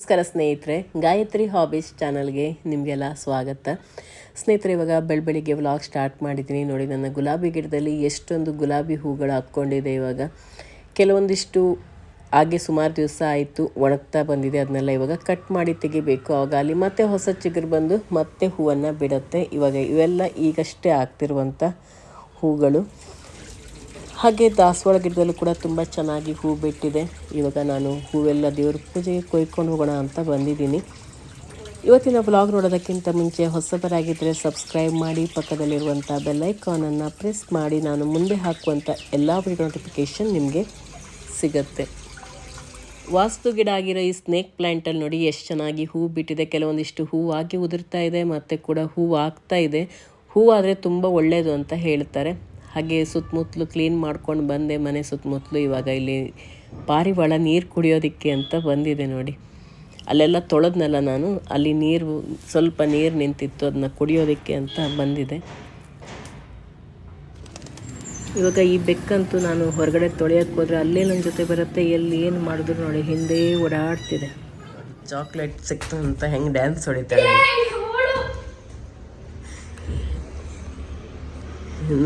ನಮಸ್ಕಾರ ಸ್ನೇಹಿತರೆ, ಗಾಯತ್ರಿ ಹಾಬೀಸ್ ಚಾನಲ್ಗೆ ನಿಮಗೆಲ್ಲ ಸ್ವಾಗತ. ಸ್ನೇಹಿತರೆ, ಇವಾಗ ಬೆಳಬೆಳಿಗ್ಗೆ ವ್ಲಾಗ್ ಸ್ಟಾರ್ಟ್ ಮಾಡಿದ್ದೀನಿ. ನೋಡಿ, ನನ್ನ ಗುಲಾಬಿ ಗಿಡದಲ್ಲಿ ಎಷ್ಟೊಂದು ಗುಲಾಬಿ ಹೂಗಳು ಹಾಕ್ಕೊಂಡಿದೆ ಇವಾಗ. ಕೆಲವೊಂದಿಷ್ಟು ಹಾಗೆ ಸುಮಾರು ದಿವಸ ಆಯಿತು, ಒಣಗ್ತಾ ಬಂದಿದೆ. ಅದನ್ನೆಲ್ಲ ಇವಾಗ ಕಟ್ ಮಾಡಿ ತೆಗಿಬೇಕು. ಆವಾಗ ಅಲ್ಲಿ ಮತ್ತೆ ಹೊಸ ಚಿಗುರು ಬಂದು ಮತ್ತೆ ಹೂವನ್ನು ಬಿಡುತ್ತೆ. ಇವಾಗ ಇವೆಲ್ಲ ಈಗಷ್ಟೇ ಆಗ್ತಿರುವಂಥ ಹೂಗಳು. ಹಾಗೆ ದಾಸವಾಳ ಗಿಡದಲ್ಲೂ ಕೂಡ ತುಂಬ ಚೆನ್ನಾಗಿ ಹೂ ಬಿಟ್ಟಿದೆ. ಇವಾಗ ನಾನು ಹೂವೆಲ್ಲ ದೇವ್ರ ಪೂಜೆಗೆ ಕೊಯ್ಕೊಂಡು ಹೋಗೋಣ ಅಂತ ಬಂದಿದ್ದೀನಿ. ಇವತ್ತಿನ ಬ್ಲಾಗ್ ನೋಡೋದಕ್ಕಿಂತ ಮುಂಚೆ ಹೊಸಬರಾಗಿದ್ದರೆ ಸಬ್ಸ್ಕ್ರೈಬ್ ಮಾಡಿ ಪಕ್ಕದಲ್ಲಿರುವಂಥ ಬೆಲ್ಲೈಕಾನನ್ನು ಪ್ರೆಸ್ ಮಾಡಿ, ನಾನು ಮುಂದೆ ಹಾಕುವಂಥ ಎಲ್ಲ ವಿಡಿಯೋ ನೋಟಿಫಿಕೇಷನ್ ನಿಮಗೆ ಸಿಗುತ್ತೆ. ವಾಸ್ತು ಗಿಡ ಆಗಿರೋ ಈ ಸ್ನೇಕ್ ಪ್ಲ್ಯಾಂಟಲ್ಲಿ ನೋಡಿ ಎಷ್ಟು ಚೆನ್ನಾಗಿ ಹೂ ಬಿಟ್ಟಿದೆ. ಕೆಲವೊಂದಿಷ್ಟು ಹೂವಾಗಿ ಉದುರ್ತಾ ಇದೆ, ಮತ್ತು ಕೂಡ ಹೂ ಆಗ್ತಾ ಇದೆ. ಹೂವಾದರೆ ತುಂಬ ಒಳ್ಳೆಯದು ಅಂತ ಹೇಳ್ತಾರೆ. ಹಾಗೆ ಸುತ್ತಮುತ್ತಲು ಕ್ಲೀನ್ ಮಾಡ್ಕೊಂಡು ಬಂದೆ, ಮನೆ ಸುತ್ತಮುತ್ತಲು ಇವಾಗ ಇಲ್ಲಿ ಪಾರಿವಾಳ ನೀರು ಕುಡಿಯೋದಕ್ಕೆ ಅಂತ ಬಂದಿದೆ ನೋಡಿ. ಅಲ್ಲೆಲ್ಲ ತೊಳೆದ್ನಲ್ಲ ನಾನು, ಅಲ್ಲಿ ನೀರು ಸ್ವಲ್ಪ ನೀರು ನಿಂತಿತ್ತು ಅದನ್ನ ಕುಡಿಯೋದಕ್ಕೆ ಅಂತ ಬಂದಿದೆ. ಇವಾಗ ಈ ಬೆಕ್ಕಂತೂ ನಾನು ಹೊರಗಡೆ ತೊಳೆಯೋಕ್ಕೆ ಹೋದರೆ ಅಲ್ಲೇ ನನ್ನ ಜೊತೆ ಬರುತ್ತೆ, ಎಲ್ಲಿ ಏನು ಮಾಡಿದ್ರು ನೋಡಿ, ಹಿಂದೆ ಓಡಾಡ್ತಿದೆ. ಚಾಕ್ಲೇಟ್ ಸಿಕ್ತು ಅಂತ ಹೆಂಗೆ ಡ್ಯಾನ್ಸ್ ಹೊಡಿತಾಳೆ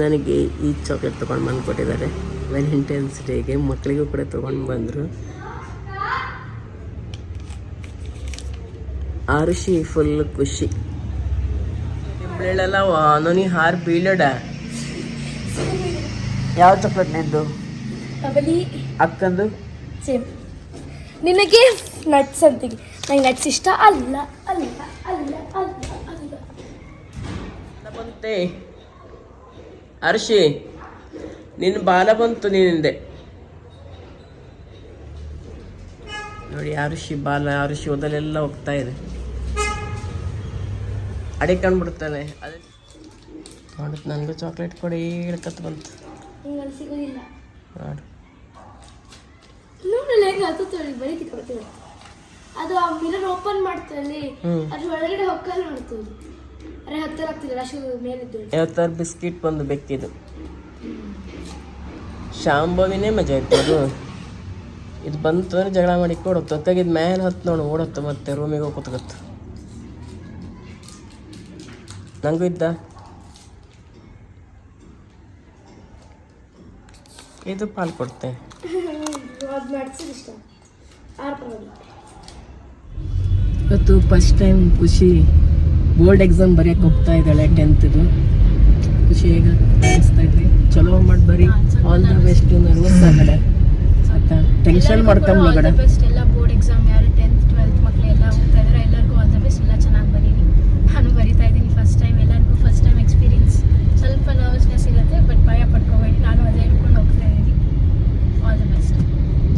ನನಗೆ ಈ ಚಾಕ್ಲೇಟ್ ತೊಗೊಂಡು ಬಂದು ಕೊಟ್ಟಿದ್ದಾರೆ ವ್ಯಾಲೆಂಟೈನ್ಸ್ ಡೇಗೆ ಮಕ್ಕಳಿಗೂ ಕೂಡ ತೊಗೊಂಡು ಬಂದರು. ಆರುಷಿ ಫುಲ್ ಖುಷಿ. ಬೀಳಲ್ಲ ನನಗೆ ಹಾರ್ ಬೀಳಡ ಯಾವ ಚಾಕ್ಲೇಟ್ ನಿಂದು? ಅಕ್ಕಂದು? ಸೇಮ್. ನಿನಗೆ ನಟ್ಸ್ ಅಂತೀವಿ. ನಂಗೆ ನಟ್ಸ್ ಇಷ್ಟ ಅಲ್ಲ ಅಲ್ಲ ಅಲ್ಲ ಅಲ್ಲ ಅಲ್ಲ ಬಂತೆ ಅರ್ಷಿ ನಿನ್ನ ಬಾಲ ಬಂತು ನಿನ್ನಿಂದೆ ನೋಡಿ ಅರ್ಷಿ ಬಾಲ ಅರುಷಿ ಓದಲೆಲ್ಲ ಹೋಗ್ತಾ ಇದೆ. ಅಡಿ ಕಂಡ್ಬಿಡ್ತಾನೆ ಅದೇ ನೋಡು ನನಗೂ ಚಾಕ್ಲೇಟ್ ಕೊಡಿ ಹೇಳ್ಕತ್ ಬಂತು. ನೋಡು ನೋಡಲ್ಲ ಹೆಂಗೆ ಹತ್ತುತ್ತೇಳಿ ಬರೀ ಕಿತ್ಕೊಳ್ತೀವಿ ಅದು ಆ ಮಿರರ್ ಓಪನ್ ಹ್ಮ್. ಅದ್ರ ಒಳಗಡೆ ಹೊಕ್ಕಲ್ ಮಾಡ್ತೀವಿ ಅರೆ ಮೇಲಿದ್ದು. ಯಾವತ್ತಾರ ಬಿಸ್ಕಿಟ್ ಬಂದು ಬೆಕ್ಕಿದು. ಶಾಂಭವಿನೇ ಮಜಾ ಇತ್ತು ಅದು ಇದು ಬಂತು ಅಂದ್ರೆ ಜಗಳ ಮಾಡಿ ಕೊಡುತ್ತೆ ತೆಗಿದ ಮೇಲೆ ಹತ್ತು ನೋಡು ಓಡತ್ತು ಮತ್ತೆ ರೂಮಿಗೆ ಹೋಗಿ ಕೂತ್ಕತ್ತು ನಂಗೂ ಇದ್ದ? ಇದು ಪಾಲ್ ಕೊಡ್ತೆ. ಇವತ್ತು ಫಸ್ಟ್ ಟೈಮ್ ಖುಷಿ. ಬೋರ್ಡ್ ಎಕ್ಸಾಮ್ ಬರೆಯಕ್ಕೆ ಹೋಗ್ತಾ ಇದ್ದಾಳೆ ಟೆಂತ್ದು ಖುಷಿ ಹೇಗೆ ಅನಿಸ್ತಾ ಇದ್ರಿ ಚಲೋ ಮಾಡಿ ಬರೀ. ಆಲ್ ದ ಬೆಸ್ಟ್ ನರ್ವಸ್ ಆಗಡೆ ಆಯ್ತಾ? ಟೆನ್ಷನ್ ಮಾಡ್ಕೊಂಬ್ಲಗಡೆ ಬೆಸ್ಟ್ ಎಲ್ಲ ಬೋರ್ಡ್ ಎಕ್ಸಾಮ್ ಯಾರು ಟೆಂತ್ ಟ್ವೆಲ್ತ್ ಮಕ್ಕಳು ಎಲ್ಲ ಹೋಗ್ತಾ ಇದ್ದಾರೆ ಎಲ್ಲರಿಗೂ ಆಲ್ ದ ಬೆಸ್ಟ್ ಎಲ್ಲ ಚೆನ್ನಾಗಿ ಬರೀರಿ. ನಾನು ಬರಿತಾ ಇದ್ದೀನಿ ಫಸ್ಟ್ ಟೈಮ್ ಎಲ್ಲರಿಗೂ ಫಸ್ಟ್ ಟೈಮ್ ಎಕ್ಸ್ಪೀರಿಯನ್ಸ್ ಸ್ವಲ್ಪ ನರ್ವಸ್ನೆಸ್ ಇರುತ್ತೆ ಬಟ್ ಭಯ ಪಡ್ಕೋಬೇಡಿ. ನಾನು ಅದೇ ಹಿಡ್ಕೊಂಡು ಹೋಗ್ತಾ ಇದ್ದೀನಿ. ಆಲ್ ದ ಬೆಸ್ಟ್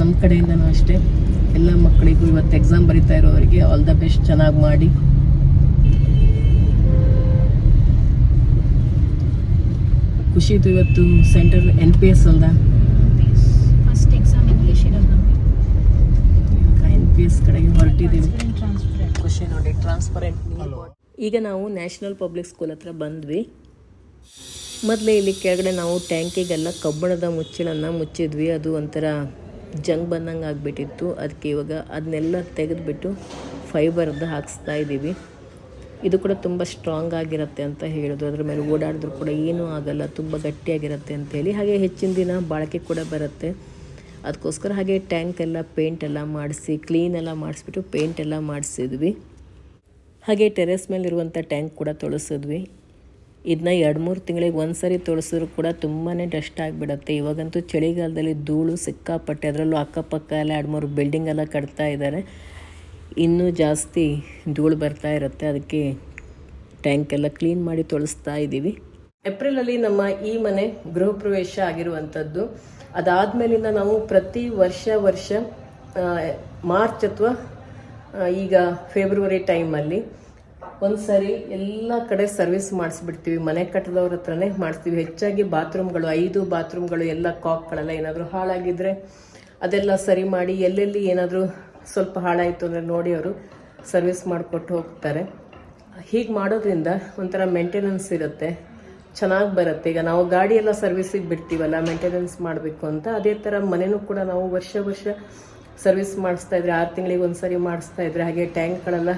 ನಮ್ಮ ಕಡೆಯಿಂದನೂ ಅಷ್ಟೇ. ಎಲ್ಲ ಮಕ್ಕಳಿಗೂ ಇವತ್ತು ಎಕ್ಸಾಮ್ ಬರಿತಾ ಇರೋರಿಗೆ ಆಲ್ ದ ಬೆಸ್ಟ್ ಚೆನ್ನಾಗಿ ಮಾಡಿ. ಖುಷಿದು ಇವತ್ತು ಸೆಂಟರ್ ಎನ್ ಪಿ ಎಸ್ ಅಲ್ದ ಫಸ್ಟ್ ಎಕ್ಸಾಮ್ ಇಂಗ್ಲೀಷ್ ಇರೋದು ನಮಗೆ. ಎನ್ ಪಿ ಎಸ್ ಕಡೆಗೆ ಹೊರಟಿದ್ದೀವಿ ಟ್ರಾನ್ಸ್ಪರೆಂಟ್ ಖುಷಿ ನೋಡಿ ಟ್ರಾನ್ಸ್ಪರೆಂಟ್ ಈಗ ನಾವು ನ್ಯಾಷನಲ್ ಪಬ್ಲಿಕ್ ಸ್ಕೂಲ್ ಹತ್ರ ಬಂದ್ವಿ. ಮೊದಲೇ ಇಲ್ಲಿ ಕೆಳಗಡೆ ನಾವು ಟ್ಯಾಂಕಿಗೆಲ್ಲ ಕಬ್ಬಣದ ಮುಚ್ಚಳನ್ನು ಮುಚ್ಚಿದ್ವಿ. ಅದು ಒಂಥರ ಜಂಗ್ ಬಂದಂಗೆ ಆಗಿಬಿಟ್ಟಿತ್ತು. ಅದಕ್ಕೆ ಇವಾಗ ಅದನ್ನೆಲ್ಲ ತೆಗೆದುಬಿಟ್ಟು ಫೈಬರ್ದು ಹಾಕಿಸ್ತಾ ಇದ್ದೀವಿ ಇದು ಕೂಡ ತುಂಬ ಸ್ಟ್ರಾಂಗ್ ಆಗಿರುತ್ತೆ ಅಂತ ಹೇಳಿದ್ರು ಅದ್ರ ಮೇಲೆ ಓಡಾಡಿದ್ರು ಕೂಡ ಏನೂ ಆಗಲ್ಲ, ತುಂಬ ಗಟ್ಟಿಯಾಗಿರುತ್ತೆ ಅಂತೇಳಿ ಹಾಗೆ ಹೆಚ್ಚಿನ ದಿನ ಬಾಳಿಕೆ ಕೂಡ ಬರುತ್ತೆ. ಅದಕ್ಕೋಸ್ಕರ ಹಾಗೆ ಟ್ಯಾಂಕ್ ಎಲ್ಲ ಪೇಂಟ್ ಎಲ್ಲ ಮಾಡಿಸಿ ಕ್ಲೀನ್ ಎಲ್ಲ ಮಾಡಿಸ್ಬಿಟ್ಟು ಪೇಂಟ್ ಎಲ್ಲ ಮಾಡಿಸಿದ್ವಿ. ಹಾಗೆ ಟೆರೆಸ್ ಮೇಲಿರುವಂಥ ಟ್ಯಾಂಕ್ ಕೂಡ ತೊಳಸಿದ್ವಿ. ಇದನ್ನ ಎರಡು ಮೂರು ತಿಂಗಳಿಗೆ ಒಂದು ಸರಿ ತೊಳಸಿದ್ರು ಕೂಡ ತುಂಬಾ ಡಸ್ಟ್ ಆಗಿಬಿಡುತ್ತೆ. ಇವಾಗಂತೂ ಚಳಿಗಾಲದಲ್ಲಿ ಧೂಳು ಸಿಕ್ಕಾಪಟ್ಟೆ, ಅದರಲ್ಲೂ ಅಕ್ಕಪಕ್ಕ ಎಲ್ಲ ಎರಡು ಮೂರು ಬಿಲ್ಡಿಂಗ್ ಎಲ್ಲ ಕಟ್ತಾ ಇದ್ದಾರೆ ಇನ್ನೂ ಜಾಸ್ತಿ ಧೂಳು ಬರ್ತಾ ಇರುತ್ತೆ. ಅದಕ್ಕೆ ಟ್ಯಾಂಕ್ ಎಲ್ಲ ಕ್ಲೀನ್ ಮಾಡಿ ತೊಳಸ್ತಾ ಇದ್ದೀವಿ. ಏಪ್ರಿಲಲ್ಲಿ ನಮ್ಮ ಈ ಮನೆ ಗೃಹ ಪ್ರವೇಶ ಆಗಿರುವಂಥದ್ದು. ಅದಾದಮೇಲಿಂದ ನಾವು ಪ್ರತಿ ವರ್ಷ ವರ್ಷ ಮಾರ್ಚ್ ಅಥವಾ ಈಗ ಫೆಬ್ರವರಿ ಟೈಮಲ್ಲಿ ಒಂದು ಸರಿ ಎಲ್ಲ ಕಡೆ ಸರ್ವಿಸ್ ಮಾಡಿಸ್ಬಿಡ್ತೀವಿ. ಮನೆ ಕಟ್ಟದವ್ರ ಹತ್ರನೇ ಮಾಡಿಸ್ತೀವಿ. ಹೆಚ್ಚಾಗಿ ಬಾತ್ರೂಮ್ಗಳು, ಐದು ಬಾತ್ರೂಮ್ಗಳು, ಎಲ್ಲ ಕಾಕ್ಗಳೆಲ್ಲ ಏನಾದರೂ ಹಾಳಾಗಿದ್ರೆ ಅದೆಲ್ಲ ಸರಿ ಮಾಡಿ ಎಲ್ಲೆಲ್ಲಿ ಏನಾದರೂ ಸ್ವಲ್ಪ ಹಾಳಾಯಿತು ಅಂದರೆ ನೋಡಿ ಅವರು ಸರ್ವಿಸ್ ಮಾಡಿಕೊಟ್ಟು ಹೋಗ್ತಾರೆ. ಹೀಗೆ ಮಾಡೋದ್ರಿಂದ ಒಂಥರ ಮೇಂಟೆನೆನ್ಸ್ ಇರುತ್ತೆ. ಚೆನ್ನಾಗಿ ಬರುತ್ತೆ. ಈಗ ನಾವು ಗಾಡಿಯೆಲ್ಲ ಸರ್ವಿಸಿಗೆ ಬಿಡ್ತೀವಲ್ಲ ಮೇಂಟೆನೆನ್ಸ್ ಮಾಡಬೇಕು ಅಂತ, ಅದೇ ಥರ ಮನೆಯೂ ಕೂಡ ನಾವು ವರ್ಷ ವರ್ಷ ಸರ್ವಿಸ್ ಮಾಡಿಸ್ತಾ ಇದ್ರೆ, ಆರು ತಿಂಗಳಿಗೆ ಒಂದು ಸರಿ ಮಾಡಿಸ್ತಾ ಇದ್ರೆ, ಹಾಗೆ ಟ್ಯಾಂಕ್ಗಳೆಲ್ಲ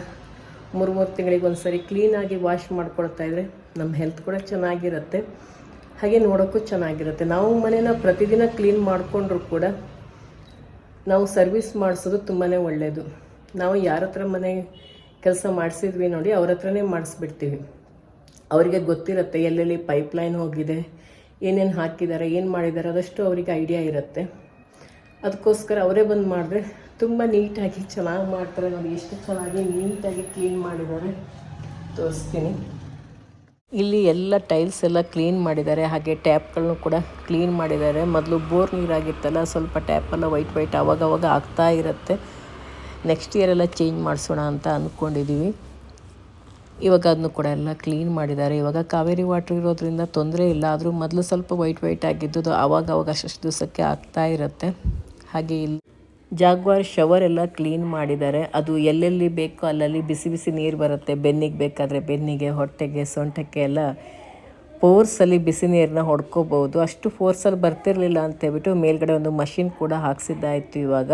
ಮೂರು ಮೂರು ತಿಂಗಳಿಗೆ ಒಂದು ಸರಿ ಕ್ಲೀನಾಗಿ ವಾಶ್ ಮಾಡ್ಕೊಳ್ತಾ ಇದ್ರೆ ನಮ್ಮ ಹೆಲ್ತ್ ಕೂಡ ಚೆನ್ನಾಗಿರುತ್ತೆ. ಹಾಗೆ ನೋಡೋಕ್ಕೂ ಚೆನ್ನಾಗಿರುತ್ತೆ. ನಾವು ಮನೇನ ಪ್ರತಿದಿನ ಕ್ಲೀನ್ ಮಾಡಿಕೊಂಡ್ರು ಕೂಡ ನಾವು ಸರ್ವಿಸ್ ಮಾಡಿಸೋದು ತುಂಬಾ ಒಳ್ಳೆಯದು ನಾವು ಯಾರ ಹತ್ರ ಮನೆ ಕೆಲಸ ಮಾಡಿಸಿದ್ವಿ ನೋಡಿ ಅವ್ರ ಹತ್ರನೇ ಮಾಡಿಸ್ಬಿಡ್ತೀವಿ. ಅವರಿಗೆ ಗೊತ್ತಿರುತ್ತೆ ಎಲ್ಲೆಲ್ಲಿ ಪೈಪ್ಲೈನ್ ಹೋಗಿದೆ, ಏನೇನು ಹಾಕಿದ್ದಾರೆ, ಏನು ಮಾಡಿದ್ದಾರೆ ಅದಷ್ಟು ಅವರಿಗೆ ಐಡಿಯಾ ಇರುತ್ತೆ. ಅದಕ್ಕೋಸ್ಕರ ಅವರೇ ಬಂದು ಮಾಡಿದ್ರೆ ತುಂಬ ನೀಟಾಗಿ ಚೆನ್ನಾಗಿ ಮಾಡ್ತಾರೆ ನೋಡಿ, ಎಷ್ಟು ಚೆನ್ನಾಗಿ ನೀಟಾಗಿ ಕ್ಲೀನ್ ಮಾಡಿದ್ದಾರೆ. ತೋರಿಸ್ತೀನಿ. ಇಲ್ಲಿ ಎಲ್ಲ ಟೈಲ್ಸ್ ಎಲ್ಲ ಕ್ಲೀನ್ ಮಾಡಿದ್ದಾರೆ, ಹಾಗೆ ಟ್ಯಾಪ್ಗಳನ್ನು ಕೂಡ ಕ್ಲೀನ್ ಮಾಡಿದ್ದಾರೆ. ಮೊದಲು ಬೋರ್ ನೀರಾಗಿತ್ತಲ್ಲ, ಸ್ವಲ್ಪ ಟ್ಯಾಪೆಲ್ಲ ವೈಟ್ ವೈಟ್ ಅವಾಗವಾಗ ಆಗ್ತಾ ಇರುತ್ತೆ. ನೆಕ್ಸ್ಟ್ ಇಯರ್ ಎಲ್ಲ ಚೇಂಜ್ ಮಾಡಿಸೋಣ ಅಂತ ಅಂದ್ಕೊಂಡಿದ್ದೀವಿ ಇವಾಗ ಅದನ್ನು ಕೂಡ ಎಲ್ಲ ಕ್ಲೀನ್ ಮಾಡಿದ್ದಾರೆ. ಇವಾಗ ಕಾವೇರಿ ವಾಟ್ರ್ ಇರೋದ್ರಿಂದ ತೊಂದರೆ ಇಲ್ಲ, ಆದರೂ ಮೊದಲು ಸ್ವಲ್ಪ ವೈಟ್ ವೈಟ್ ಆಗಿದ್ದುದು ಆವಾಗ ಅವಾಗ ಅಷ್ಟು ದಿವಸಕ್ಕೆ ಆಗ್ತಾ ಇರುತ್ತೆ. ಹಾಗೆ ಇಲ್ಲಿ ಜಾಗ್ವಾರ್ ಶವರ್ ಎಲ್ಲ ಕ್ಲೀನ್ ಮಾಡಿದ್ದಾರೆ. ಅದು ಎಲ್ಲೆಲ್ಲಿ ಬೇಕೋ ಅಲ್ಲಲ್ಲಿ ಬಿಸಿ ಬಿಸಿ ನೀರು ಬರುತ್ತೆ. ಬೆನ್ನಿಗೆ ಬೇಕಾದರೆ ಬೆನ್ನಿಗೆ, ಹೊಟ್ಟೆಗೆ, ಸೊಂಟಕ್ಕೆ ಎಲ್ಲ ಫೋರ್ಸಲ್ಲಿ ಬಿಸಿ ನೀರನ್ನ ಹೊಡ್ಕೋಬೋದು ಅಷ್ಟು ಫೋರ್ಸಲ್ಲಿ ಬರ್ತಿರಲಿಲ್ಲ ಅಂತ ಹೇಳ್ಬಿಟ್ಟು ಮೇಲ್ಗಡೆ ಒಂದು ಮಷಿನ್ ಕೂಡ ಹಾಕ್ಸಿದ್ದಾಯಿತು ಇವಾಗ.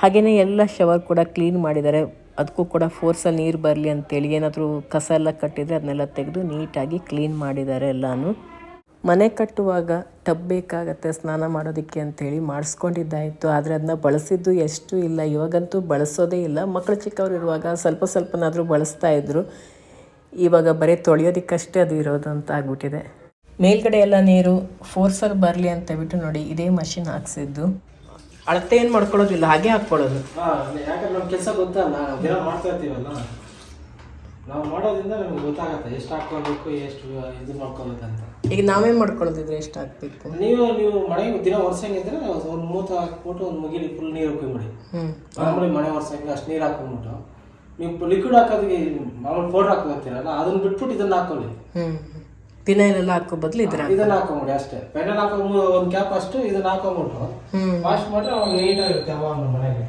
ಹಾಗೆಯೇ ಎಲ್ಲ ಶವರ್ ಕೂಡ ಕ್ಲೀನ್ ಮಾಡಿದ್ದಾರೆ. ಅದಕ್ಕೂ ಕೂಡ ಫೋರ್ಸಲ್ಲಿ ನೀರು ಬರಲಿ ಅಂತೇಳಿ ಏನಾದರೂ ಕಸ ಎಲ್ಲ ಕಟ್ಟಿದರೆ ಅದನ್ನೆಲ್ಲ ತೆಗೆದು ನೀಟಾಗಿ ಕ್ಲೀನ್ ಮಾಡಿದ್ದಾರೆ ಎಲ್ಲನೂ. ಮನೆ ಕಟ್ಟುವಾಗ ಟಬ್ ಬೇಕಾಗತ್ತೆ ಸ್ನಾನ ಮಾಡೋದಕ್ಕೆ ಅಂತೇಳಿ ಮಾಡಿಸ್ಕೊಂಡಿದ್ದಾಯಿತು. ಆದರೆ ಅದನ್ನ ಬಳಸಿದ್ದು ಎಷ್ಟು ಇಲ್ಲ. ಇವಾಗಂತೂ ಬಳಸೋದೇ ಇಲ್ಲ. ಮಕ್ಕಳು ಚಿಕ್ಕವರು ಇರುವಾಗ ಸ್ವಲ್ಪ ಸ್ವಲ್ಪನಾದರೂ ಬಳಸ್ತಾ ಇದ್ರು. ಇವಾಗ ಬರೀ ತೊಳೆಯೋದಕ್ಕಷ್ಟೇ ಅದು ಇರೋದು ಅಂತ ಆಗ್ಬಿಟ್ಟಿದೆ. ಮೇಲ್ಗಡೆ ಎಲ್ಲ ನೀರು ಫೋರ್ಸಲ್ಲಿ ಬರಲಿ ಅಂತ ಹೇಳ್ಬಿಟ್ಟು ನೋಡಿ ಇದೇ ಮಷಿನ್ ಹಾಕ್ಸಿದ್ದು. ಅಳತೆ ಏನು ಮಾಡ್ಕೊಳ್ಳೋದಿಲ್ಲ, ಹಾಗೆ ಹಾಕ್ಕೊಳ್ಳೋದು. ಕೆಲಸ ಗೊತ್ತಲ್ಲ ಮಾಡ್ತಾ ಇರ್ತೀವಲ್ಲ. ನಾವು ಮಾಡೋದ್ರಿಂದ ನಮ್ಗೆ ಗೊತ್ತಾಗತ್ತೆ ಎಷ್ಟು ಹಾಕೋಬೇಕು ಎಷ್ಟು ಇದು ಮಾಡ್ಕೋಬೇಕು ಅಂತ. ಈಗ ನಾವೇ ಮಾಡ್ಕೊಳ್ಳೋದಿದ್ರೆ ಎಷ್ಟು ಹಾಕ್ಬೇಕು ನೀವು ನೀವು ಮಳೆ ದಿನ ಒರ್ಸಂಗಿದ್ರೆ ಒಂದು ಮೂತ ಹಾಕ್ಬಿಟ್ಟು ಒಂದು ಮುಗಿಲಿ ಫುಲ್ ನೀರು ಹಾಕೊಂಬಿಡಿ ಮಾಡಿ ಮಾಮೂಲಿ ಮಳೆ ಒರ್ಸಂಗೆ ಅಷ್ಟು ನೀರು ಹಾಕೊಂಡ್ಬಿಟ್ಟು ನೀವು ಲಿಕ್ವಿಡ್ ಹಾಕೋದಕ್ಕೆ ಮಾಮೂಲಿ ಪೌಡರ್ ಹಾಕೋತೀರಲ್ಲ ಅದನ್ನ ಬಿಟ್ಬಿಟ್ಟು ಇದನ್ನ ಹಾಕೊಳ್ಳಿ ಪಿನೈಲೆಲ್ಲ ಫಿನೈಲ್ ಎಲ್ಲ ಹಾಕೋ ಬದಲು ಇದ್ರೆ ಇದನ್ನ ಹಾಕೊಂಬಿಡಿ ಅಷ್ಟೇ. ಪೆನಲ್ ಹಾಕೋ ಒಂದು ಕ್ಯಾಪ್ ಅಷ್ಟು ಇದನ್ನ ಹಾಕೊಂಬಿಟ್ಟು ವಾಶ್ ಮಾಡಿದ್ರೆ ಅವಾಗ ನೀಟಾಗಿರುತ್ತೆ ಅವಾಗ ಮನೆಗೆ.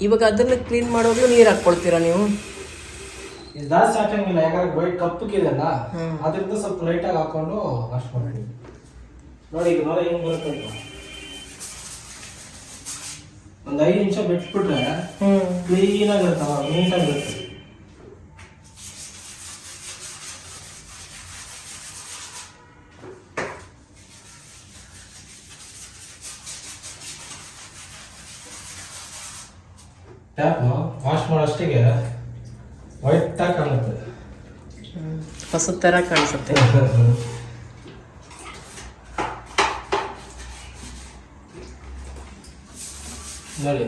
ಇವಾಗ ಅದನ್ನ ಕ್ಲೀನ್ ಮಾಡೋದು ನೀರು ಹಾಕ್ಕೊಳ್ತೀರಾ ನೀವು? ಇದು ಜಾಸ್ತಿ ಹಾಕಂಗಿಲ್ಲ ಯಾಕಂದ್ರೆ ವೈಟ್ ಕಪ್ಪಕ್ಕಿದೆಲ್ಲ ಅದರಿಂದ ಸ್ವಲ್ಪ ಲೈಟಾಗಿ ಹಾಕೊಂಡು ವಾಶ್ ಮಾಡಿ ನೋಡಿ ಈಗ ಮರ ಹೆಂಗ್ ಬರುತ್ತೆ. ಒಂದ್ ಐದು ನಿಮಿಷ ಬಿಟ್ಬಿಟ್ರೆ ಹ್ಞೂ ಕ್ಲೀನ್ ಆಗಿರ್ತಾವ ನೀಟಾಗಿ ಇರುತ್ತೆ. ಟ್ಯಾಪ್ ವಾಶ್ ಮಾಡೋಷ್ಟಿಗೆ ವೈಟ್ ಕಾಣುತ್ತೆ. ಹೊಸ ಥರ ಕಾಣಿಸುತ್ತೆ. ನೋಡಿ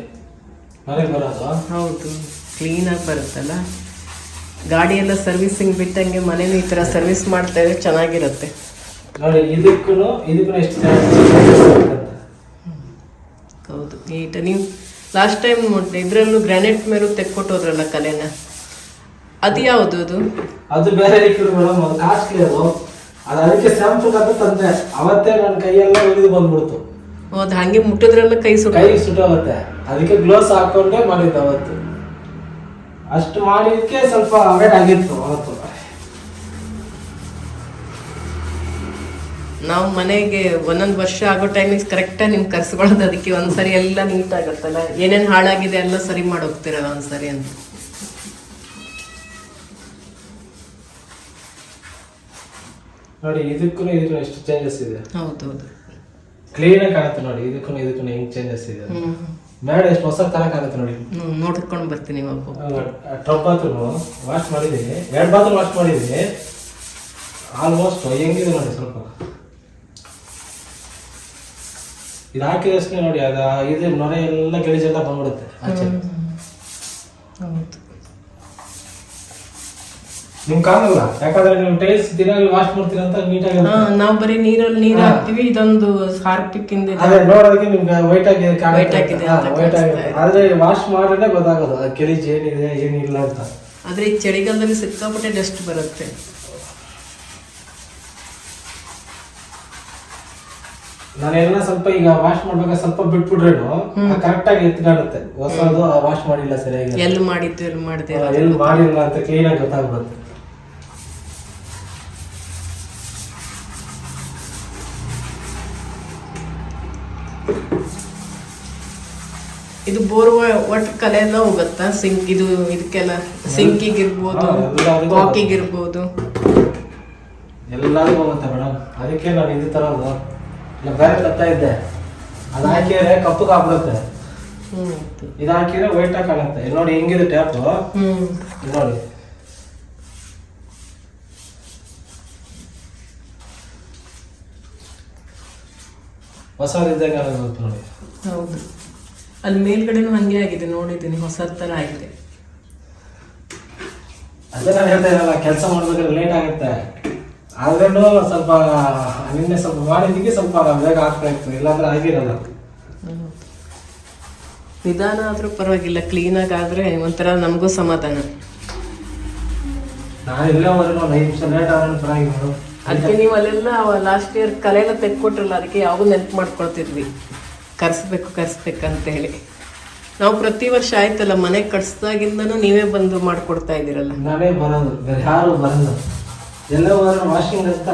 ಮನೆಗೆ ಬರೋದು. ಹೌದು ಕ್ಲೀನಾಗಿ ಬರುತ್ತಲ್ಲ. ಗಾಡಿ ಎಲ್ಲ ಸರ್ವಿಸಿಂಗ್ ಬಿಟ್ಟಂಗೆ ಮನೇನು ಈ ಥರ ಸರ್ವಿಸ್ ಮಾಡ್ತಾ ಇದ್ರೆ ಚೆನ್ನಾಗಿರುತ್ತೆ. ನೋಡಿ ಇದಕ್ಕೂ ಇದಕ್ಕೂ ಎಷ್ಟು ಹೌದು ನೀಟ್ ನೀವು ಲಾಸ್ಟ್ ಟೈಮ್ ಇದರಲ್ಲೂ ಗ್ರಾನೈಟ್ ಮೇಲೂ ತೆಕ್ಕೊಟ್ಟೋದ್ರಲ್ಲ ಕಲೆನ? ಅದು ಯಾವುದು ಅದು? ಅದು ಬೇರೆ ಲಿಕ್ವಿಡ್ ಮೇಡಮ್ ಅದು ಕಾಸ್ಟ್ಲಿ ಅದು. ಅದು ಅದಕ್ಕೆ ಸ್ಯಾಂಪಲ್ ಅಂತ ತಂದೆ. ಅವತ್ತೇ ನನ್ನ ಕೈಯೆಲ್ಲ ಉಳಿದು ಬಂದ್ಬಿಡ್ತು. ಅದು ಹಾಗೆ ಮುಟ್ಟಿದ್ರೆಲ್ಲ ಕೈ ಸುಟ್ಟ? ಕೈ ಸುಟ್ಟೋಗುತ್ತೆ ಅದಕ್ಕೆ ಗ್ಲೋಸ್ ಹಾಕೊಂಡೆ ಮಾಡಿದ್ದು ಅವತ್ತು. ಅಷ್ಟು ಮಾಡಿದಕ್ಕೆ ಸ್ವಲ್ಪ ವೇಟ್ ಆಗಿತ್ತು ಅವತ್ತು. ನಾವು ಮನೆಗೆ ಒಂದೊಂದು ವರ್ಷ ಆಗೋ ಟೈಮಿಂಗ್ಸ್ ಕರೆಕ್ಟಾಗಿ ನಿಮ್ಗೆ ಕರ್ಸ್ಕೊಳ್ಳೋದು ಅದಕ್ಕೆ ಒಂದ್ಸರಿ ಎಲ್ಲ ನೀಟ್ ಆಗತ್ತಲ್ಲ ಏನೇನು ಹಾಳಾಗಿದೆ ಎಲ್ಲ ಸರಿ ಮಾಡಿ ಹೋಗ್ತಿರಲ್ಲ ಒಂದ್ಸರಿ ಅಂತ? ನೋಡಿ ಇದಕ್ಕೂ ಇದಕ್ಕೂ ಎಷ್ಟು ಚೇಂಜಸ್ ಇದೆ. ಹೌದು ಹೌದು ಕ್ಲೀನ್ ಆಗಿ ಕಾಣುತ್ತೆ ನೋಡಿ ಇದಕ್ಕೂ ಇದಕ್ಕೂ ಹೆಂಗ್ ಚೇಂಜಸ್ ಇದೆ ಮೇಡ ಎಷ್ಟು ಹೊಸ ತರ ಕಾಣುತ್ತೆ ನೋಡಿ. ನೋಡ್ಕೊಂಡು ಬರ್ತೀನಿ ಟಬ್ ಬಾತ್ರೂಮ್ ವಾಶ್ ಮಾಡಿದ್ದೀನಿ. ಎರಡು ಬಾತ್ರೂಮ್ ವಾಶ್ ಮಾಡಿದ್ದೀನಿ. ಆಲ್ಮೋಸ್ಟ್ ಹೆಂಗಿದೆ ನೋಡಿ ಸ್ವಲ್ಪ. ಇದು ಹಾಕಿದಷ್ಟೇ ನೋಡಿ ಅದು ಇದು ನೊರೆ ಎಲ್ಲ ಗೆಳಿಜೆಲ್ಲ ಬಂದ್ಬಿಡುತ್ತೆ ಆಚೆ. ಹೌದು. ನಿಮ್ ಕಾಣಲ್ಲ. ಯಾಕಂದ್ರೆ ನೀವು ಟೈಲ್ಸ್ ದಿನ ವಾಶ್ ಮಾಡ್ತೀರಾ ಅಂತ ನೀಟಾಗಿ ಹಾ ನಾವು ಬರೀ ನೀರಲ್ಲಿ ನೀರು ಹಾಕ್ತಿವಿ ಇದೊಂದು ಹಾರ್ಪಿಕ್ ಇಂದ. ಅದೇ ನೋಡೋದಕ್ಕೆ ನಿಮ್ಗೆ ವೈಟ್ ಆಗಿ ವೈಟ್ ಆಗಿದೆ ವೈಟ್ ಆಗಿದೆ. ಆದ್ರೆ ವಾಶ್ ಮಾಡಿದ್ರೆ ಗೊತ್ತಾಗೋದು ಗಲೀಜ್ ಏನಿದೆ ಏನಿಲ್ಲ ಅಂತ. ಆದ್ರೆ ಈ ಚಳಿಗಾಲದಲ್ಲಿ ಸಿಕ್ಕಾಪಟ್ಟೆ ಡಸ್ಟ್ ಬರುತ್ತೆ. ನಾನೆಲ್ಲ ಸ್ವಲ್ಪ ಈಗ ವಾಶ್ ಮಾಡ್ಬೇಕಾದ್ರೆ ಸ್ವಲ್ಪ ಬಿಟ್ಬಿಟ್ರೇನು ಕರೆಕ್ಟ್ ಆಗಿ ಎತ್ಕಾಣುತ್ತೆ ಹೊಸದು ವಾಶ್ ಮಾಡಿಲ್ಲ ಸರಿಯಾಗಿ ಎಲ್ಲಿ ಮಾಡಿದ್ದು ಎಲ್ಲಿ ಮಾಡಿದೆ ಎಲ್ಲಿ ಮಾಡಿಲ್ಲ ಅಂತ ಕ್ಲೀನ್ ಆಗಿ ಗೊತ್ತಾಗ್ಬಿಡುತ್ತೆ ಇದು ಬೋರ್ ಒಟ್ಟು ಕಲೆ ಎಲ್ಲ ಹೋಗುತ್ತಾ? ಸಿಂಕ್ ಇದು ಇದಕ್ಕೆಲ್ಲ ಸಿಂಕಿಗೆ ಇರ್ಬೋದು ಬಾಕಿಗೆ ಇರ್ಬೋದು ಎಲ್ಲಾದ್ರೂ ಹೋಗುತ್ತೆ ಮೇಡಮ್ ಅದಕ್ಕೆ ನಾನು ಇದು ತರೋದು ಇಲ್ಲ ಬೇರೆ ತತ್ತಾ ಇದ್ದೆ. ಅದು ಹಾಕಿದ್ರೆ ಕಪ್ಪಗೆ ಆಗ್ಬಿಡುತ್ತೆ ಹ್ಮ್. ಇದು ಹಾಕಿದ್ರೆ ವೈಟ್ ಆಗಿ ಕಾಣುತ್ತೆ ಇಲ್ಲಿ ನೋಡಿ ಹೆಂಗಿದೆ ಟ್ಯಾಪ್ ನೋಡಿ. ಹೊಸದಿದ್ದಂಗೆ ಗೊತ್ತು ನೋಡಿ. ಹೌದು. ಅಲ್ಲಿ ಮೇಲ್ಗಡೆನೂ ಹಂಗೆ ಆಗಿದೆ ನೋಡಿದ್ದೀನಿ ಹೊಸ ತರ ಆಗಿದೆ. ಅದೇ ನಾನು ಹೇಳ್ತಾ ಇರಲ್ಲ ಕೆಲಸ ಮಾಡ್ಬೇಕಾದ್ರೆ ಲೇಟ್ ಆಗುತ್ತೆ. ಆದ್ರೂ ಸ್ವಲ್ಪ ನಿನ್ನೆ ಸ್ವಲ್ಪ ಮಾಡಿದ್ದಕ್ಕೆ ಸ್ವಲ್ಪ ಬೇಗ ಆಗ್ತಾ ಇತ್ತು ಇಲ್ಲಾಂದ್ರೆ ಆಗಿರಲ್ಲ. ನಿಧಾನ ಆದ್ರೂ ಪರವಾಗಿಲ್ಲ ಕ್ಲೀನಾಗಿ ಆದ್ರೆ ಒಂಥರ ನಮಗೂ ಸಮಾಧಾನ. ನಾನು ಇಲ್ಲವರೆಗೂ ಒಂದು ಐದು ನಿಮಿಷ ಲೇಟ್ ಆದ್ರೂ ಪರವಾಗಿಲ್ಲ ಅದಕ್ಕೆ ನೀವು ಅಲ್ಲೆಲ್ಲ ಲಾಸ್ಟ್ ಇಯರ್ ಕಲೆಯೆಲ್ಲ ತೆಗೆದುಕೊಟ್ರಲ್ಲ ಅದಕ್ಕೆ ಯಾವಾಗೂ ನೆನ್ಪು ಮಾಡ್ಕೊಳ್ತಿದ್ವಿ. ಕರ್ಸ್ಬೇಕು ಕರೆಸ್ಬೇಕಂತ ಹೇಳಿ. ನಾವು ಪ್ರತಿ ವರ್ಷ ಆಯ್ತಲ್ಲ ಮನೆ ಕಟ್ಸ್ದಾಗಿಂದನೂ ನೀವೇ ಬಂದು ಮಾಡ್ಕೊಡ್ತಾ ಇದ್ದೀರಲ್ಲ. ನಾನೇ ಬರೋದು ಬೇರೆ ಯಾರು ಬರಲ್ಲ. ಎಲ್ಲ ಹೋದ್ರೆ ವಾಷಿಂಗ್ ಅಂತ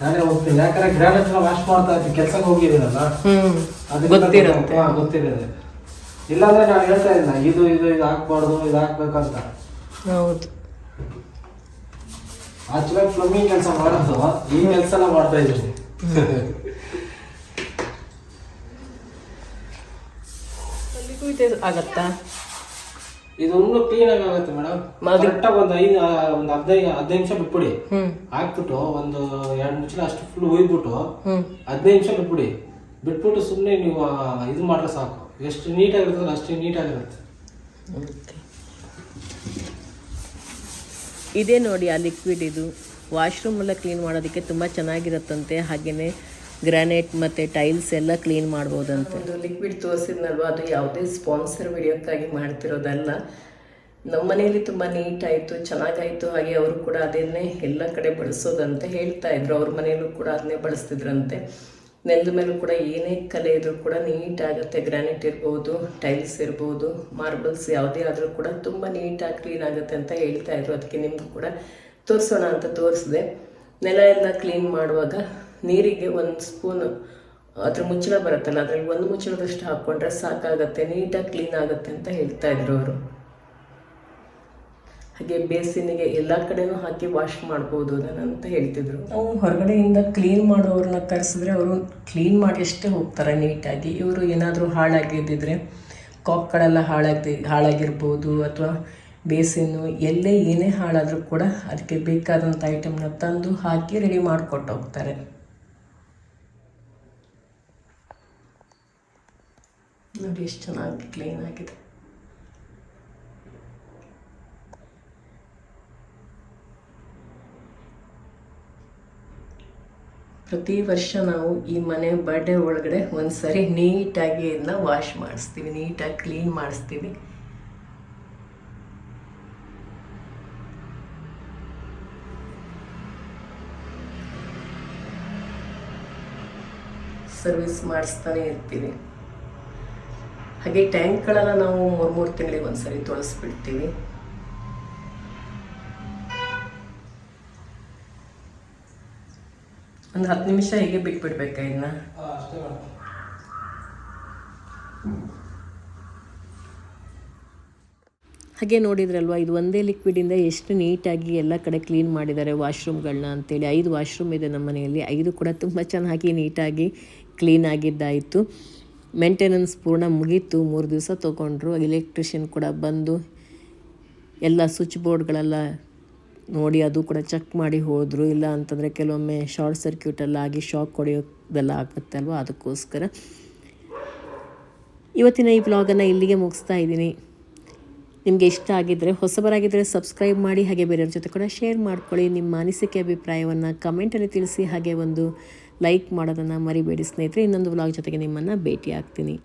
ನಾನೇ ಹೋಗ್ತೀನಿ. ಯಾಕಂದ್ರೆ ಗ್ರ್ಯಾಂಡ್ ಹತ್ರ ವಾಶ್ ಮಾಡ್ತಾ ಇರ್ತೀನಿ ಕೆಲ್ಸಕ್ಕೆ ಹೋಗಿದ್ದೀರಲ್ಲ ಹ್ಮ್ ಅದಕ್ಕೆ ಗೊತ್ತಿರುತ್ತೆ. ಹಾ, ಗೊತ್ತಿರುತ್ತೆ. ಇಲ್ಲಾಂದ್ರೆ ನಾನು ಹೇಳ್ತಾ ಇಲ್ಲ ಇದು ಇದು ಇದು ಹಾಕ್ಬಾರ್ದು ಇದು ಹಾಕ್ಬೇಕಂತ. ಹೌದು. ಆಚೆ ಪ್ಲಂಬಿಂಗ್ ಕೆಲಸ ಮಾಡೋದು ಈ ಕೆಲಸನ ಮಾಡ್ತಾ ಇದ್ದೀನಿ. ಇದೆ ಆಗತ್ತಾ? ಇದು ಇನ್ನೂ ಕ್ಲೀನ್ ಆಗಿ ಆಗುತ್ತೆ ಮೇಡಮ್ ಕರೆಕ್ಟಾಗಿ ಒಂದು ಐದು ಒಂದು ಹದಿನೈದು ಹದಿನೈದು ನಿಮಿಷ ಬಿಟ್ಬಿಡಿ. ಹಾಕ್ಬಿಟ್ಟು ಒಂದು ಎರಡು ನಿಮಿಷ ಅಷ್ಟು ಫುಲ್ ಒಯ್ದ್ಬಿಟ್ಟು ಹ್ಮ್. ಹದಿನೈದು ನಿಮಿಷ ಬಿಟ್ಬಿಡಿ. ಬಿಟ್ಬಿಟ್ಟು ಸುಮ್ಮನೆ ನೀವು ಇದು ಮಾಡ್ರೆ ಸಾಕು. ಎಷ್ಟು ನೀಟಾಗಿರ್ತದೆ ಅಷ್ಟೇ ನೀಟಾಗಿರುತ್ತೆ. ಇದೇ ನೋಡಿ ಆ ಲಿಕ್ವಿಡ್ ಇದು. ವಾಶ್ರೂಮ್ ಎಲ್ಲ ಕ್ಲೀನ್ ಮಾಡೋದಕ್ಕೆ ತುಂಬ ಚೆನ್ನಾಗಿರುತ್ತಂತೆ. ಹಾಗೆಯೇ ಗ್ರಾನೈಟ್ ಮತ್ತು ಟೈಲ್ಸ್ ಎಲ್ಲ ಕ್ಲೀನ್ ಮಾಡ್ಬೋದಂತೆ. ಒಂದು ಲಿಕ್ವಿಡ್ ತೋರಿಸಿದ್ನಲ್ವ? ಅದು ಯಾವುದೇ ಸ್ಪಾನ್ಸರ್ ವಿಡಿಯೋಕ್ಕಾಗಿ ಮಾಡ್ತಿರೋದಲ್ಲ. ನಮ್ಮ ಮನೆಯಲ್ಲಿ ತುಂಬ ನೀಟ್ ಆಯಿತು, ಚೆನ್ನಾಗಾಯಿತು. ಹಾಗೆ ಅವರು ಕೂಡ ಅದನ್ನೇ ಎಲ್ಲ ಕಡೆ ಬಳಸೋದಂತೆ ಹೇಳ್ತಾ ಇದ್ರು. ಅವ್ರ ಮನೆಯಲ್ಲೂ ಕೂಡ ಅದನ್ನೇ ಬಳಸ್ತಿದ್ರಂತೆ. ನೆಲದ ಮೇಲೂ ಕೂಡ ಏನೇ ಕಲೆ ಇದ್ರೂ ಕೂಡ ನೀಟ್ ಆಗುತ್ತೆ. ಗ್ರಾನೈಟ್ ಇರ್ಬೋದು, ಟೈಲ್ಸ್ ಇರ್ಬೋದು, ಮಾರ್ಬಲ್ಸ್ ಯಾವುದೇ ಆದರೂ ಕೂಡ ತುಂಬ ನೀಟಾಗಿ ಕ್ಲೀನ್ ಆಗುತ್ತೆ ಅಂತ ಹೇಳ್ತಾ ಇದ್ರು. ಅದಕ್ಕೆ ನಿಮಗೂ ಕೂಡ ತೋರಿಸೋಣ ಅಂತ ತೋರಿಸಿದೆ. ನೆಲ ಎಲ್ಲ ಕ್ಲೀನ್ ಮಾಡುವಾಗ ನೀರಿಗೆ ಒಂದು ಸ್ಪೂನ್ ಅದ್ರ ಮುಚ್ಚಳ ಬರುತ್ತಲ್ಲ, ಅದರಲ್ಲಿ ಒಂದು ಮುಚ್ಚಳದಷ್ಟು ಹಾಕ್ಕೊಂಡ್ರೆ ಸಾಕಾಗತ್ತೆ, ನೀಟಾಗಿ ಕ್ಲೀನ್ ಆಗುತ್ತೆ ಅಂತ ಹೇಳ್ತಾ ಇದ್ರು ಅವರು. ಹಾಗೆ ಬೇಸಿನಿಗೆ ಎಲ್ಲ ಕಡೆನೂ ಹಾಕಿ ವಾಶ್ ಮಾಡ್ಬೋದು ಅಂತ ಹೇಳ್ತಿದ್ರು. ನಾವು ಹೊರಗಡೆಯಿಂದ ಕ್ಲೀನ್ ಮಾಡೋರನ್ನ ಕರೆಸಿದ್ರೆ ಅವರು ಕ್ಲೀನ್ ಮಾಡಿ ಅಷ್ಟೇ ಹೋಗ್ತಾರೆ ನೀಟಾಗಿ. ಇವರು ಏನಾದರೂ ಹಾಳಾಗಿದ್ದಿದ್ರೆ ಕಾಕ್ಗಳೆಲ್ಲ ಹಾಳಾಗಿ ಹಾಳಾಗಿರ್ಬೋದು ಅಥವಾ ಬೇಸಿನ್ನು ಎಲ್ಲೇ ಏನೇ ಹಾಳಾದರೂ ಕೂಡ ಅದಕ್ಕೆ ಬೇಕಾದಂಥ ಐಟಮ್ನ ತಂದು ಹಾಕಿ ರೆಡಿ ಮಾಡಿಕೊಟ್ಟು ಹೋಗ್ತಾರೆ. ನೋಡಿ ಎಷ್ಟು ಚೆನ್ನಾಗಿ ಕ್ಲೀನ್ ಆಗಿದೆ ಪ್ರತಿ ವರ್ಷ ನಾವು ಈ ಮನೆ ಬರ್ಡೇ ಒಳಗಡೆ ಒಂದ್ಸರಿ ನೀಟಾಗಿ ಇದನ್ನ ವಾಶ್ ಮಾಡಿಸ್ತೀವಿ, ನೀಟಾಗಿ ಕ್ಲೀನ್ ಮಾಡಿಸ್ತೀವಿ. ಸರ್ವಿಸ್ ಮಾಡಿಸ್ತಾನೆ ಇರ್ತೀವಿ. ಹಾಗೆ ಟ್ಯಾಂಕ್ಗಳೆಲ್ಲ ನಾವು ಮೂರು ಮೂರು ತಿಂಗಳಿಗೆ ಒಂದ್ಸರಿ ತೊಳಸ್ಬಿಡ್ತೀವಿ. ಒಂದು ಹತ್ತು ನಿಮಿಷ ಹೀಗೆ ಬಿಟ್ಬಿಡ್ಬೇಕಾ ಇನ್ನ? ಹಾಗೆ ನೋಡಿದ್ರಲ್ವ ಇದು ಒಂದೇ ಲಿಕ್ವಿಡಿಂದ ಎಷ್ಟು ನೀಟಾಗಿ ಎಲ್ಲ ಕಡೆ ಕ್ಲೀನ್ ಮಾಡಿದ್ದಾರೆ ವಾಶ್ರೂಮ್ಗಳನ್ನ ಅಂತೇಳಿ. ಐದು ವಾಶ್ರೂಮ್ ಇದೆ ನಮ್ಮ ಮನೆಯಲ್ಲಿ. ಐದು ಕೂಡ ತುಂಬ ಚೆನ್ನಾಗಿ ನೀಟಾಗಿ ಕ್ಲೀನ್ ಆಗಿದ್ದಾಯಿತು. ಮೇಂಟೆನೆನ್ಸ್ ಪೂರ್ಣ ಮುಗೀತು, ಮೂರು ದಿವಸ ತೊಗೊಂಡ್ರು ಎಲೆಕ್ಟ್ರಿಷಿಯನ್ ಕೂಡ ಬಂದು ಎಲ್ಲ ಸ್ವಿಚ್ ಬೋರ್ಡ್ಗಳೆಲ್ಲ ನೋಡಿ ಅದು ಕೂಡ ಚೆಕ್ ಮಾಡಿ ಹೋದರು. ಇಲ್ಲ ಅಂತಂದರೆ ಕೆಲವೊಮ್ಮೆ ಶಾರ್ಟ್ ಸರ್ಕ್ಯೂಟ್ ಎಲ್ಲ ಆಗಿ ಶಾಕ್ ಹೊಡೆಯೋದೆಲ್ಲ ಆಗುತ್ತೆ ಅಲ್ವಾ? ಅದಕ್ಕೋಸ್ಕರ ಇವತ್ತಿನ ಈ ಬ್ಲಾಗನ್ನು ಇಲ್ಲಿಗೆ ಮುಗಿಸ್ತಾ ಇದ್ದೀನಿ. ನಿಮಗೆ ಇಷ್ಟ ಆಗಿದ್ದರೆ ಹೊಸಬರಾಗಿದ್ದರೆ ಸಬ್ಸ್ಕ್ರೈಬ್ ಮಾಡಿ, ಹಾಗೆ ಬೇರೆಯವ್ರ ಜೊತೆ ಕೂಡ ಶೇರ್ ಮಾಡ್ಕೊಳ್ಳಿ. ನಿಮ್ಮ ಅನಿಸಿಕೆ, ಅಭಿಪ್ರಾಯವನ್ನು ಕಮೆಂಟಲ್ಲಿ ತಿಳಿಸಿ, ಹಾಗೆ ಒಂದು ಲೈಕ್ ಮಾಡೋದನ್ನು ಮರಿಬೇಡಿ ಸ್ನೇಹಿತರೆ. ಇನ್ನೊಂದು ವ್ಲಾಗ್ ಜೊತೆಗೆ ನಿಮ್ಮನ್ನು ಭೇಟಿ ಆಗ್ತೀನಿ